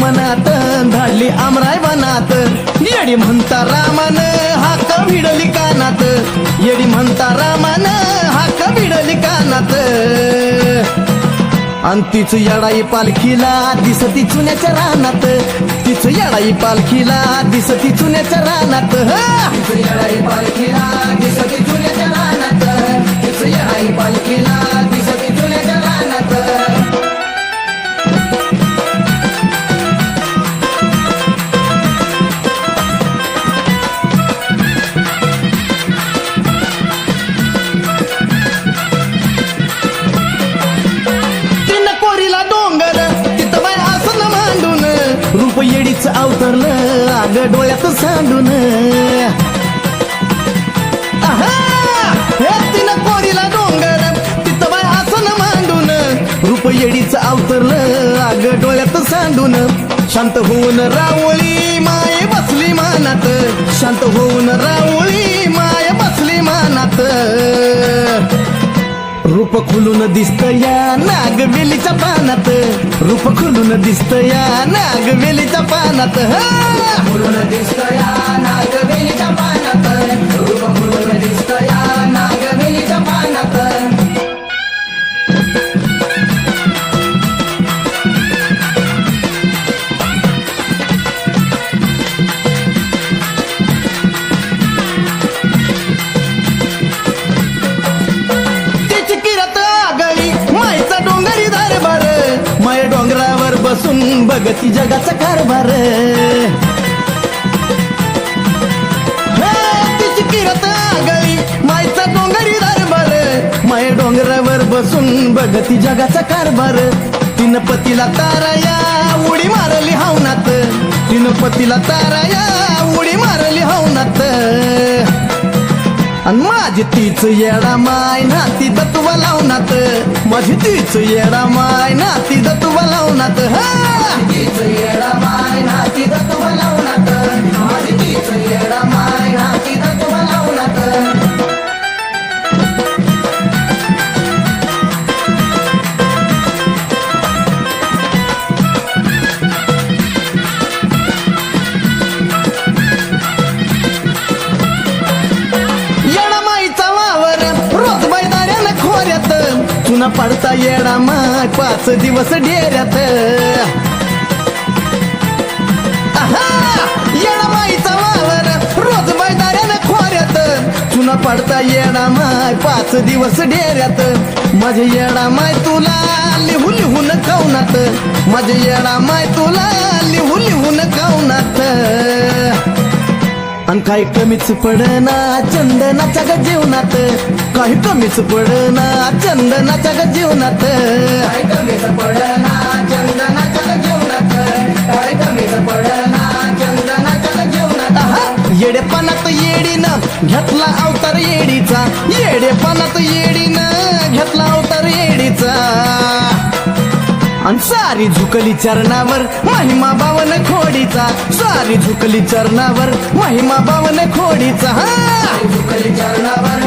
मनात धाडली आमराय बनात येडी म्हणता रामान हाक भिडली कानात. येडी म्हणता रामान हाक भिडली कानात. आणि तिच येडाई पालखीला दिसती चुन्याच्या रानात. तिच येडाई पालखीला दिसती चुन्याच्या रानात. येडाई पालखीला रूप अवतरलं आग डोळ्यात सांडून. हे तिनं कोरीला डोंगर तिथं बाय आसन मांडून. रूप येडीच अवतरलं आग डोळ्यात सांडून. शांत होऊन रावळी माय बसली मानात. शांत होऊन रा रूप खुलून दिसत या नागवेलीच्या पानात. रूप खुलून दिसत या नागवेलीच्या पानात. खुलून दिसत या नागवेलीच्या प्रगती जगाचा कारभार तिची किरत आगळी मायचा डोंगरी दरबार माय डोंगरावर बसून बघती जगाचा कारभार तिनं पतीला ताराया उडी मारली हावनात. तिनं पतीला ताराया माझी तीच येडा माय नाती दत्व लावनात माझी तीच येडा माय ना ती दत्व लावनात तीच येडा माय. न पडता येडा माय. पाच दिवस डेऱ्यात. येडा माईचा वावर. रोज बैदाऱ्यानं खोऱ्यात. चुना पडता येडा माय. पाच दिवस डेऱ्यात. माझे येडा माय तुला लिहू लिहून खाऊनात. माझे येडा माय तुला लिहू लिहून खाऊनात. काही कमीच पडना चंदनाच्या ग जीवनात. काही कमीच पडना चंदनाच्या ग जीवनात. काही कमीच पडना चंदनाच्या ग जीवनात. काही कमीच पडना चंदनाच्या ग जीवनात. येडेपणात येडीनं घेतला अवतार येडीचा. येडेपणात येडीनं घेतला अवतार येडीचा. आणि सारी झुकली चरणावर महिमा बावन खोडीचा. सारी झुकली चरणावर महिमा बावन खोडीचा. हा. झुकली चरणावर